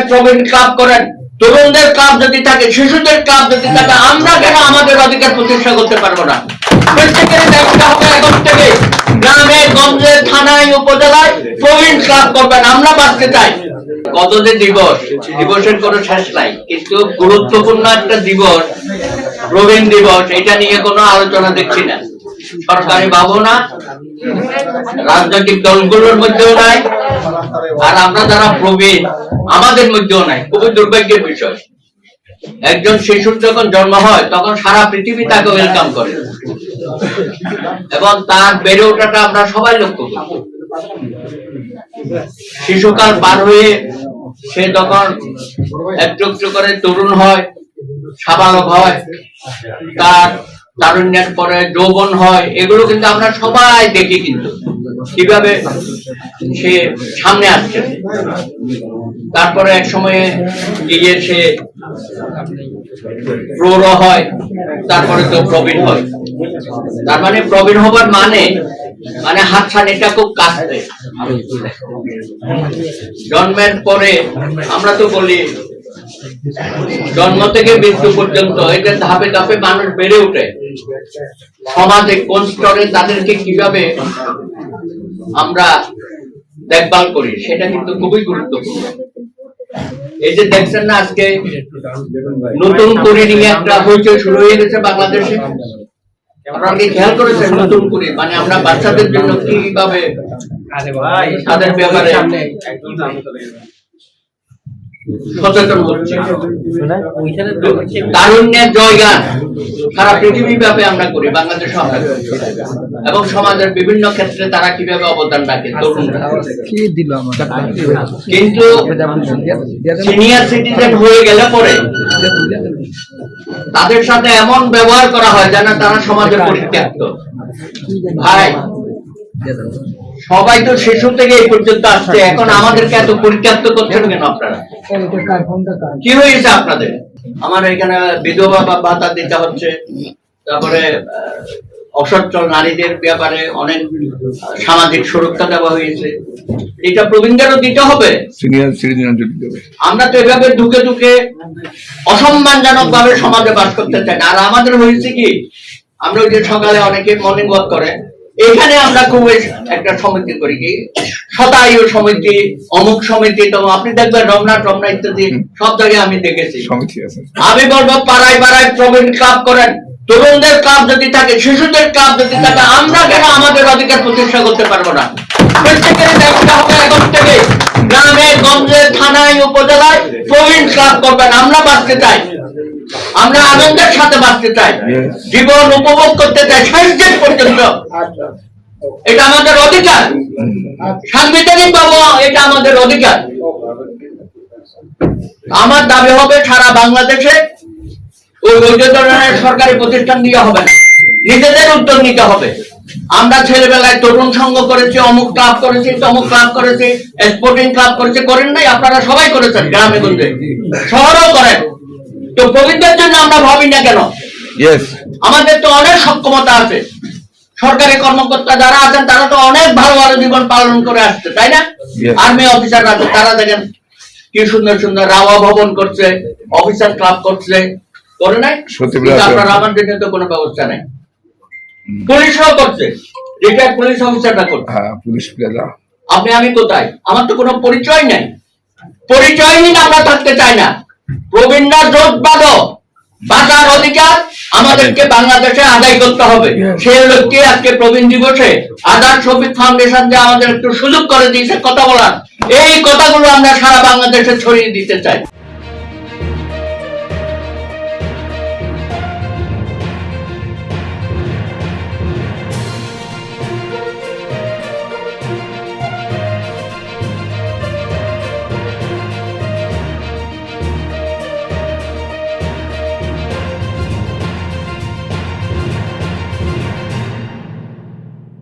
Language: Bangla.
ক্লাব করেন, তরুণদের ক্লাব যদি থাকে, শিশুদের ক্লাব যদি থাকে, আমরা কেন আমাদের অধিকার প্রতিষ্ঠা করতে পারব না? প্রত্যেকের হবে এখন থেকে গ্রামে, গঞ্জে, থানায়, উপজেলায় প্রবীণ ক্লাব করবেন, আমরা বাঁচতে চাই। কত যে দিবস, দিবসের কোনো শেষ নাই, কিন্তু গুরুত্বপূর্ণ একটা দিবস, প্রবীণ দিবস, এটা নিয়ে কোনো আলোচনা দেখছি না। সরকারি ভাবনা রাজনৈতিক দলগুলোর মধ্যেও নাই আর আমরা যারা প্রবীণ, আমাদের মধ্যেও নাই, খুবই দুর্ভাগ্যের বিষয়। একজন শিশুর যখন জন্ম হয়, তখন সারা পৃথিবী তাকে ওয়েলকাম করে। এবং তার বেড়ে ওঠাটা আমরা সবাই লক্ষ্য করি। শিশুকাল পার হয়ে সে তখন একটু করে তরুণ হয়, সাবালক হয়, তার তারুণ্যের পরে যৌবন হয়, এগুলো কিন্তু আমরা সবাই দেখি কিন্তু। কীভাবে সে সামনে আসছে। তারপরে এক সময়ে গিয়ে সে প্রৌঢ় হয়, তারপরে তো প্রবীণ হয়। তার মানে প্রবীণ হবার মানে মানে হাতছানিটা খুব কাছতে জন্মের পরে আমরা তো বলি, জন্ম থেকে মৃত্যু পর্যন্ত এটা ধাপে ধাপে মানুষ বেড়ে ওঠে। সমাজে কোন স্তরে তাদেরকে কীভাবে আমরা দেখভাল করি সেটা কিন্তু খুবই গুরুত্বপূর্ণ। এই যে দেখছেন না আজকে নতুন করে নিয়ে একটা হইচই শুরু হয়ে গেছে বাংলাদেশে। আপনারা কি খেয়াল করেছেন নতুন করে? মানে আমরা বাচ্চাদের জন্য কীভাবে তাদের ব্যাপারে সচেতন হচ্ছে তারুণ্যের জয়গান। সারা পৃথিবী ব্যাপী আমরা করি বাংলাদেশে আমরা এবং সমাজের বিভিন্ন ক্ষেত্রে তারা কীভাবে অবদান রাখে তরুণরা। কিন্তু সিনিয়র সিটিজেন হয়ে গেলে পরে তাদের সাথে এমন ব্যবহার করা হয় যেন তারা সমাজে পরিত্যক্ত ভাই সবাই তো শিশু থেকে এই পর্যন্ত আসছে। এখন আমাদেরকে এত পরিত্যক্ত করছেন কেন আপনারা? কি হয়েছে আপনাদের? আমার এখানে বিধবা বা ভাতা দিতে হচ্ছে। তারপরে অসচ্ছল নারীদের ব্যাপারে অনেক সামাজিক সুরক্ষা দেওয়া হয়েছে। এটা প্রবীণদেরও দিতে হবে। আমরা তো এভাবে ঢুকে ঢুকে অসম্মানজনক ভাবে সমাজে বাস করতে চাই না। আর আমাদের হয়েছে কি? আমরা ওই যে সকালে অনেকে মর্নিং ওয়াক করে। এখানে আমরা খুব একটা সমিতি করি কি? শতায়ু সমিতি অমুক সমিতি তো আপনি দেখবেন রমনা টমনা ইত্যাদি সব জায়গায় আমি দেখেছি। সমিতি আমি বলব পাড়ায় পাড়ায় প্রবীণ ক্লাব করেন। তরুণদের ক্লাব যদি থাকে শিশুদের ক্লাব যদি থাকে আমরা কেন আমাদের অধিকার প্রতিষ্ঠা করতে পারব না? জীবন উপভোগ করতে চাই। পর্যন্ত। এটা আমাদের অধিকার। সাংবিধানিক এটা আমাদের অধিকার। আমার দাবি হবে, সারা বাংলাদেশে ওই ধরনের সরকারি প্রতিষ্ঠান দিয়ে হবে না। নিজেদের উদ্যোগ নিতে হবে। আমরা ছেলেবেলায় তরুণ সংঘ করেছি অমুক ক্লাব করেছি তমুক ক্লাব করেছি স্পোর্টিং ক্লাব করেছি করেন নাই আপনারা সবাই করেছেন গ্রামে গঞ্জে। শহরেও করেন। তো প্রবীণদের জন্য আমরা ভাবি না কেন? আমাদের তো অনেক সক্ষমতা আছে। সরকারি কর্মকর্তা যারা আছেন তারা তো অনেক ভালো ভালো জীবন পালন করে আসছে তাই না. আর্মি অফিসার আছে তারা দেখেন কি সুন্দর সুন্দর রাওয়া ভবন করছে অফিসার ক্লাব করছে। করে নাই? আপনার আমার জন্য তো কোনো ব্যবস্থা নেই। পুলিশও করছে রিটায়ার্ড পুলিশ অফিসাররা করছে। হ্যাঁ পুলিশ প্লাজা আপনি আমি কোথায়? আমার তো কোনো পরিচয় নাই। আমরা থাকতে চাই না। বাঁধো। বাঁচার অধিকার আমাদেরকে বাংলাদেশে আদায় করতে হবে। সেই লক্ষ্যে আজকে প্রবীণ দিবসে আজাদ শফিক ফাউন্ডেশন যে আমাদের একটু সুযোগ করে দিয়েছে কথা বলার এই কথাগুলো আমরা সারা বাংলাদেশে ছড়িয়ে দিতে চাই।